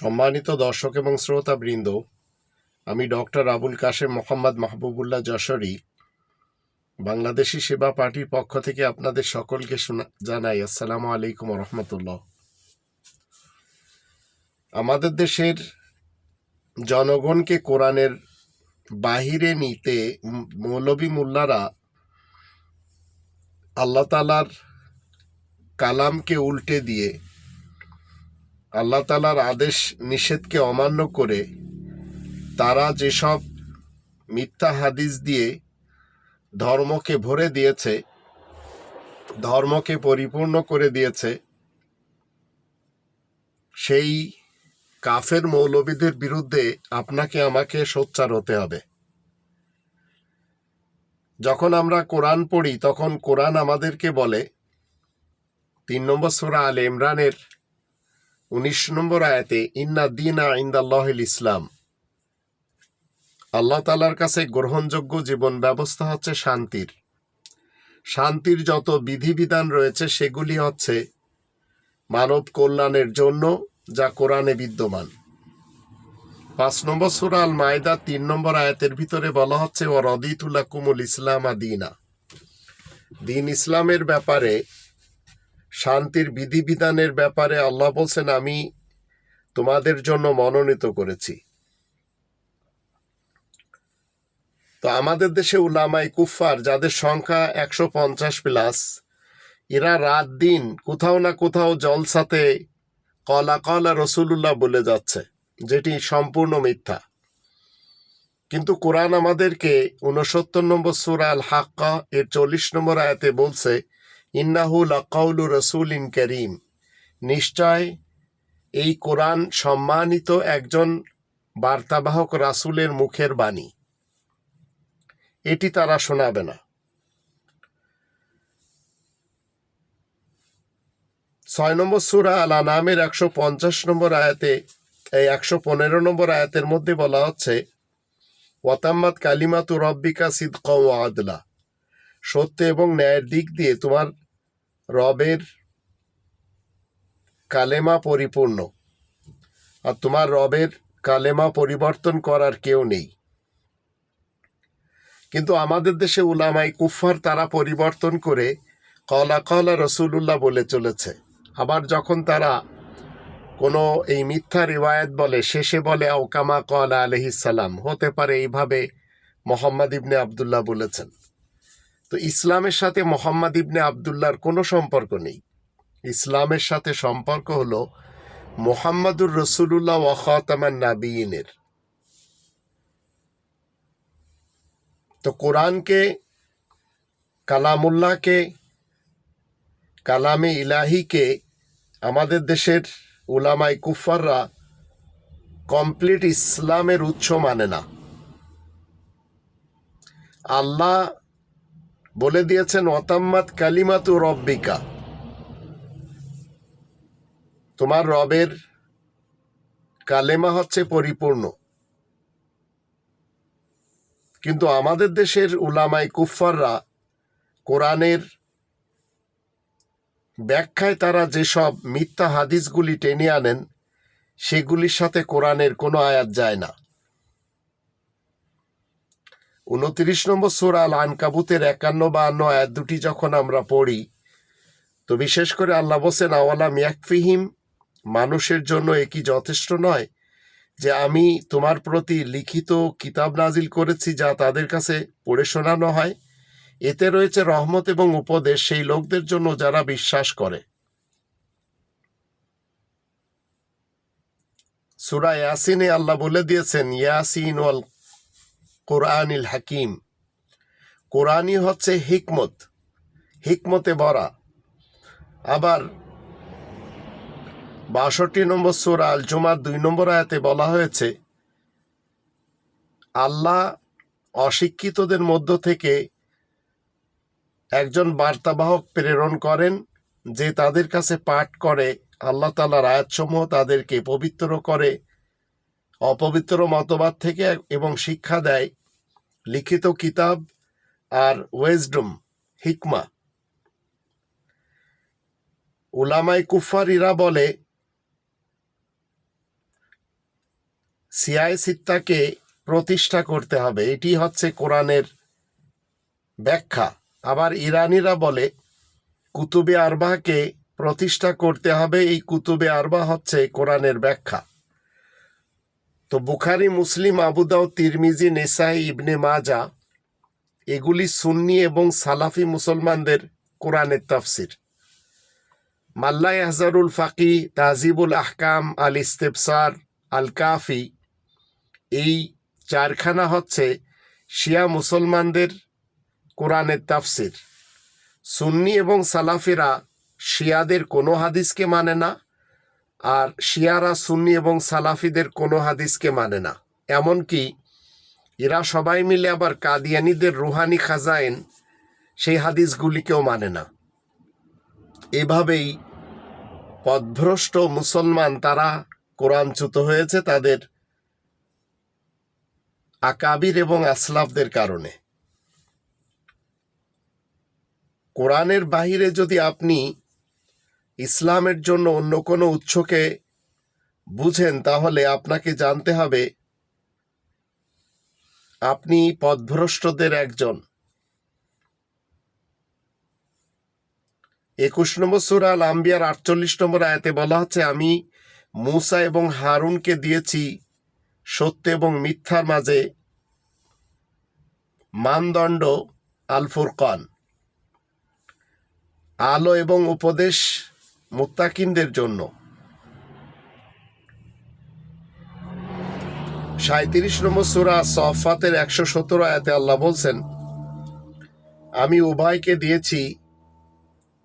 সম্মানিত দর্শক এবং শ্রোতা বৃন্দ আমি ডক্টর আবুল কাশেম মোহাম্মদ মাহবুবুল্লাহ যশোরী, বাংলাদেশি সেবা পার্টির পক্ষ থেকে আপনাদের সকলকে জানাই আসসালামু আলাইকুম রহমতুল্লাহ। আমাদের দেশের জনগণকে কোরআনের বাহিরে নিতে মৌলবী মোল্লারা আল্লাহ তালার কালামকে উল্টে দিয়ে আল্লাহ তালার আদেশ নিষেধকে অমান্য করে তারা যেসব মিথ্যা হাদিস দিয়ে ধর্মকে ভরে দিয়েছে, ধর্মকে পরিপূর্ণ করে দিয়েছে, সেই কাফের মৌলবীদের বিরুদ্ধে আপনাকে আমাকে সোচ্চার হতে হবে। যখন আমরা কোরআন পড়ি, তখন কোরআন আমাদেরকে বলে, তিন নম্বর সুরা আল ইমরানের উনিশ নম্বর আয়াতে, ইন্না দিনা ইন্দাল্লাহিল ইসলাম। আল্লাহ তালার কাছে গ্রহণযোগ্য জীবন ব্যবস্থা হচ্ছে শান্তির। শান্তির যত বিধিবিধান রয়েছে, সেগুলি হচ্ছে মানব কল্যাণের জন্য, যা কোরআনে বিদ্যমান। পাঁচ নম্বর সুরা আল মায়দা তিন নম্বর আয়াতের ভিতরে বলা হচ্ছে ও রদিতুল্লাহ কুমুল ইসলাম আদিনা দিন ইসলামের ব্যাপারে শান্তির বিধিবিধানের ব্যাপারে আল্লাহ বলছেন, আমি তোমাদের জন্য মনোনীত করেছি। তো আমাদের দেশে উলামাই কুফার যাদের সংখ্যা একশো পঞ্চাশ প্লাস এরা রাত দিন কোথাও না কোথাও জলসাতে কলা কলা রসুল্লাহ বলে যাচ্ছে, যেটি সম্পূর্ণ মিথ্যা। কিন্তু কোরআন আমাদেরকে উনসত্তর নম্বর সুরা আল হাক্কা এর চল্লিশ নম্বর আয়াতে বলছে ইন্নাহু লাকাউলু রসুল ইন করিম। নিশ্চয় এই কোরআন সম্মানিত একজন বার্তাবাহক রাসূলের মুখের বাণী। এটি তারা শোনাবে না। ছয় নম্বর সুরা আল আনামের একশো পঞ্চাশ নম্বর আয়াতে, এই একশো পনেরো নম্বর আয়াতের মধ্যে বলা হচ্ছে ওয়াতাম্মাদ কালিমাতু রব্বিকা সিদ্ক ওয়া আদলা। সত্য এবং ন্যায়ের দিক দিয়ে তোমার রবের কালেমা পরিপূর্ণ। আর তোমার রবের কালেমা পরিবর্তন করার কেউ নেই। কিন্তু আমাদের দেশে উলামাই কুফার তারা পরিবর্তন করে কলা কলা রসুল্লাহ বলে চলেছে। আবার যখন তারা কোনো এই মিথ্যা রিওয়ায়ত বলে, শেষে বলে ওকামা কলা আলহিসাল্লাম হতে পারে এইভাবে মোহাম্মদ ইবনে আবদুল্লাহ বলেছেন। তো ইসলামের সাথে মোহাম্মদ ইবনে আবদুল্লার কোনো সম্পর্ক নেই। ইসলামের সাথে সম্পর্ক হলো মোহাম্মদুর রসুল্লাহ ওয়াখাতামান নাবিয়িনের। তো কোরআনকে, কালামুল্লাহকে, কালামে ইলাহিকে আমাদের দেশের উলামাই কুফাররা কমপ্লিট ইসলামের উৎস মানে না। আল্লাহ বলে দিয়েছেন অতাম্মাত কালিমাতু রব্বিকা। তোমার রবের কালেমা হচ্ছে পরিপূর্ণ। কিন্তু আমাদের দেশের উলামাই কুফাররা কোরআনের ব্যাখ্যায় তারা যেসব মিথ্যা হাদিসগুলি টেনে আনেন, সেগুলির সাথে কোরআনের কোনো আয়াত যায় না। উনত্রিশ নম্বর সুরাল আনকাবুতের একান্ন বা আন্ন আয়াত দুটি যখন আমরা পড়ি, তো বিশেষ করে আল্লাহ বসেন আওয়ালা মিয়াকফিহিম মানুষের জন্য একই যথেষ্ট নয় যে আমি তোমার প্রতি লিখিত কিতাব নাজিল করেছি যা তাদের কাছে পড়ে শোনানো হয়? এতে রয়েছে রহমত এবং উপদেশ সেই লোকদের জন্য যারা বিশ্বাস করে। সুরা ইয়াসিনে আল্লাহ বলে দিয়েছেন, ইয়াসিন ওয়াল কোরআনিল হাকিম। কোরআনই হচ্ছে হিকমত, হিকমতে ভরা। আবার বাষট্টি নম্বর সুরা আল জুমার দুই নম্বর আয়াতে বলা হয়েছে, আল্লাহ অশিক্ষিতদের মধ্য থেকে একজন বার্তাবাহক প্রেরণ করেন যে তাদের কাছে পাঠ করে, আল্লাহ তালার আয়াতসমূহ তাদেরকে পবিত্র করে, অপবিত্র মতবাদ থেকে এবং শিক্ষা দেয়। লিখিত কিতাব আর ওয়েজডম হিকমা উলামাই কুফারিরা বলে সিয়াই সিত্তাকে প্রতিষ্ঠা করতে হবে। এটি হচ্ছে কোরআনের ব্যাখ্যা। আবার ইরানিরা বলে, কুতুবে আরবাহকে প্রতিষ্ঠা করতে হবে। এই কুতুবে আরবা হচ্ছে কোরআনের ব্যাখ্যা। তো বুখারি, মুসলিম আবুদাও তিরমিজি, নেসাই, ইবনে মাজা, এগুলি সুন্নি এবং সালাফি মুসলমানদের কোরআনের তাফসির। মাল্লা আহজারুল ফাকি তাজিবুল আহকাম, আল ইস্তেফসার, আল কাফি, এই চারখানা হচ্ছে শিয়া মুসলমানদের কোরআনের তাফসির। সুন্নি এবং সালাফিরা শিয়াদের কোনো হাদিসকে মানে না আর শিয়ারা, সুন্নি এবং সালাফিদের কোনো হাদিসকে মানে না। এমনকি এরা সবাই মিলে আবার কাদিয়ানিদের রুহানি খাজাইন সেই হাদিসগুলিকেও মানে না। এভাবেই পদভ্রষ্ট মুসলমান তারা কোরআনচ্যুত হয়েছে তাদের আকাবির এবং আসলাফদের কারণে। কোরআনের বাহিরে যদি আপনি ইসলামের জন্য অন্য কোনো উৎসকে বুঝেন, তাহলে আপনাকে জানতে হবে আপনি পদভ্রষ্টদের একজন। একুশ নম্বর সুরা আল আম্বিয়ার আটচল্লিশ নম্বর আয়াতে বলা হচ্ছে, আমি মূসা এবং হারুনকে দিয়েছি সত্য এবং মিথ্যার মাঝে মানদণ্ড আল ফুরকান আলো এবং উপদেশ মুত্তাকিনদের জন্য। সাঁত্রিশ নম্বর সুরা সফাতের একশো সতেরো আয়াতে আল্লাহ বলছেন, আমি উভয়কে দিয়েছি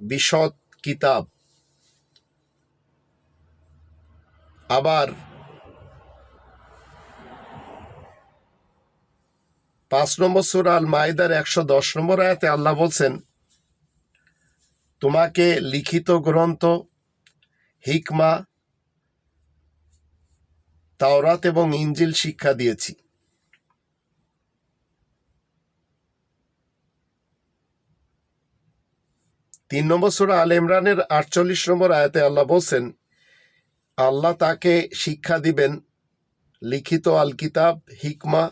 বিশদ কিতাব। আবার পাঁচ নম্বর সুরা আল মাইদার একশো দশ নম্বর আয়াতে আল্লাহ বলছেন তোমাকে লিখিত গ্রন্থ, হিকমা, তাওরাত এবং ইঞ্জিল শিক্ষা দিয়েছি। তিন নম্বর সুরা আল ইমরানের আটচল্লিশ নম্বর আয়াতে আল্লাহ বলছেন, আল্লাহ তাকে শিক্ষা দিবেন লিখিত আল কিতাব হিকমা,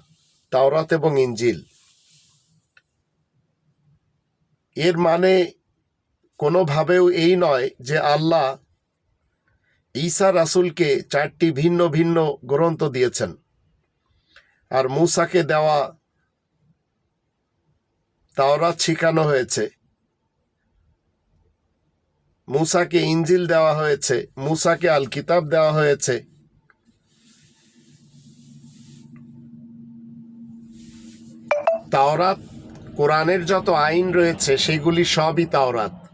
তাওরাত এবং ইঞ্জিল এর মানে কোনোভাবেও এই নয় যে আল্লাহ ঈসা রাসুলকে চারটি ভিন্ন ভিন্ন গ্রন্থ দিয়েছেন। আর মূসাকে দেওয়া তাওরাত শিখানো হয়েছে। মূসাকে ইঞ্জিল দেওয়া হয়েছে, মূসাকে আল কিতাব দেওয়া হয়েছে। তাওরাত, কোরআনের যত আইন রয়েছে, সেগুলি সবই তাওরাত।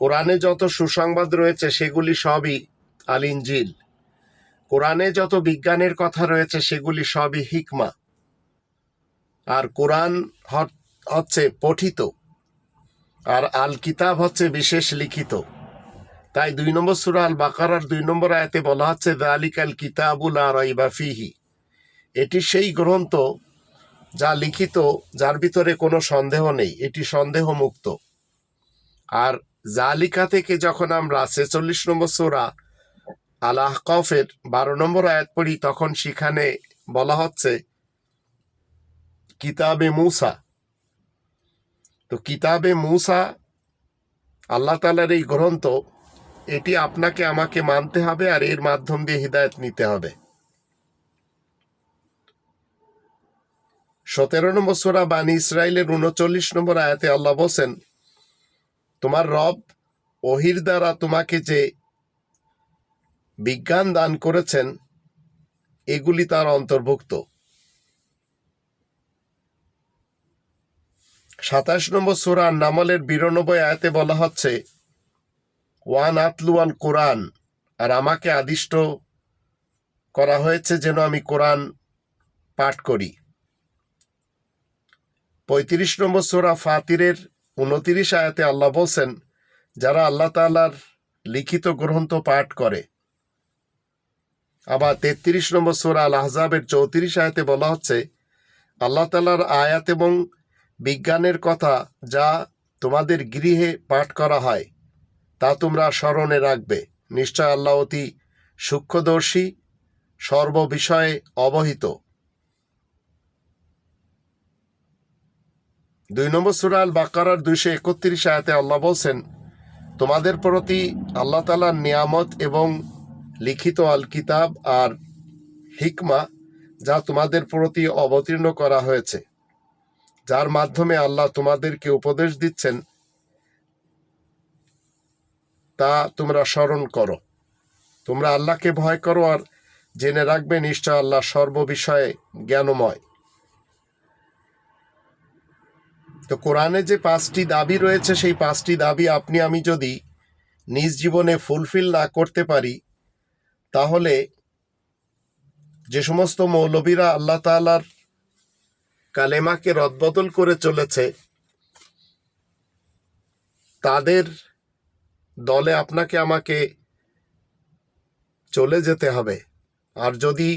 কোরআনে যত সুসংবাদ রয়েছে, সেগুলি সবই আল ইঞ্জিল কোরআনে যত বিজ্ঞানের কথা রয়েছে, সেগুলি সবই হিকমা। আর কোরআন হচ্ছে পঠিত, আর আল কিতাব হচ্ছে বিশেষ লিখিত। তাই দুই নম্বর সুরা আল বাকারার দুই নম্বর আয়াতে বলা হচ্ছে দালিক আল কিতাবুল আর ফিহি। এটি সেই গ্রন্থ যা লিখিত, যার ভিতরে কোনো সন্দেহ নেই, এটি সন্দেহ মুক্ত আর জালিকা থেকে যখন আমরা ছেচল্লিশ নম্বর সোরা আলাহ কফের বারো নম্বর আয়াত পড়ি, তখন সেখানে বলা হচ্ছে, কিতাবে মুসা। তো কিতাবে মুসা, আল্লাহ তালার এই গ্রন্থ, এটি আপনাকে, আমাকে মানতে হবে আর এর মাধ্যম দিয়ে হৃদায়ত নিতে হবে। সতেরো নম্বর সোরা বানী ইসরায়েলের উনচল্লিশ নম্বর আয়াতে আল্লাহ বলছেন তোমার রব ওহির দ্বারা তোমাকে যে বিজ্ঞান দান করেছেন, এগুলি তার অন্তর্ভুক্ত। সাতাশ নম্বর সুরা নামলের বিরানব্বই আয়াতে বলা হচ্ছে, ওয়ান আতলুয়ান কোরআন আর আমাকে আদিষ্ট করা হয়েছে যেন আমি কোরআন পাঠ করি। পঁয়ত্রিশ নম্বর সোরা ফাতিরের উনতিরিশ আয়াতে আল্লাহ বলছেন, যারা আল্লাহ তাআলার লিখিত গ্রন্থ পাঠ করে। আবার তেত্রিশ নম্বর সোরা আল আহজাবের চৌত্রিশ আয়াতে বলা হচ্ছে, আল্লাহ তাআলার আয়াত এবং বিজ্ঞানের কথা যা তোমাদের গৃহে পাঠ করা হয়, তা তোমরা স্মরণে রাখবে। নিশ্চয় আল্লাহ অতি সূক্ষ্মদর্শী, সর্ববিষয়ে অবহিত। দুই নম্বর সুরাল বাকারার দুইশো একত্রিশ আয়াতে আল্লাহ বলছেন, তোমাদের প্রতি আল্লাহ তালার নিয়ামত এবং লিখিত আল কিতাব আর হিকমা যা তোমাদের প্রতি অবতীর্ণ করা হয়েছে, যার মাধ্যমে আল্লাহ তোমাদেরকে উপদেশ দিচ্ছেন, তা তোমরা স্মরণ করো। তোমরা আল্লাহকে ভয় করো আর জেনে রাখবে নিশ্চয় আল্লাহ সর্ববিষয়ে জ্ঞানময়। তো কোরআনে যে পাঁচটি দাবি রয়েছে, সেই পাঁচটি দাবি আপনি, আমি যদি নিজ জীবনে ফুলফিল না করতে পারি, তাহলে যে সমস্ত মৌলবীরা আল্লাহ তাআলার কালেমাকে রদবদল করে চলেছে, তাদের দলে আপনাকে, আমাকে চলে যেতে হবে। আর যদি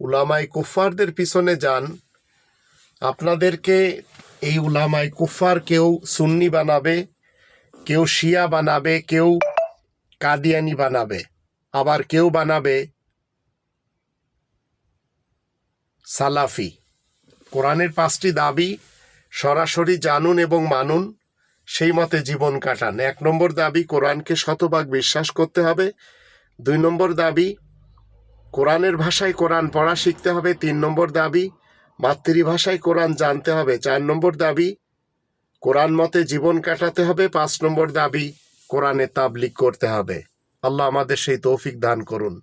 উলামাই কুফফারদের পিছনে যান আপনাদেরকে এই উলামাই কুফার কেউ সুন্নি বানাবে, কেউ শিয়া বানাবে, কেউ কাদিয়ানি বানাবে, আবার কেউ বানাবে সালাফি। কোরআনের পাঁচটি দাবি সরাসরি জানুন এবং মানুন, সেই মতে জীবন কাটান। এক নম্বর দাবি, কোরআনকে শতভাগ বিশ্বাস করতে হবে। দুই নম্বর দাবি, কোরআনের ভাষায় কোরআন পড়া শিখতে হবে। তিন নম্বর দাবি মাতৃভাষায় কোরআন জানতে হবে। চার নম্বর দাবি, কোরআন মতে জীবন কাটাতে হবে। পাঁচ নম্বর দাবি, কোরআনে তাবলিক করতে হবে। আল্লাহ আমাদের সেই তৌফিক দান করুন।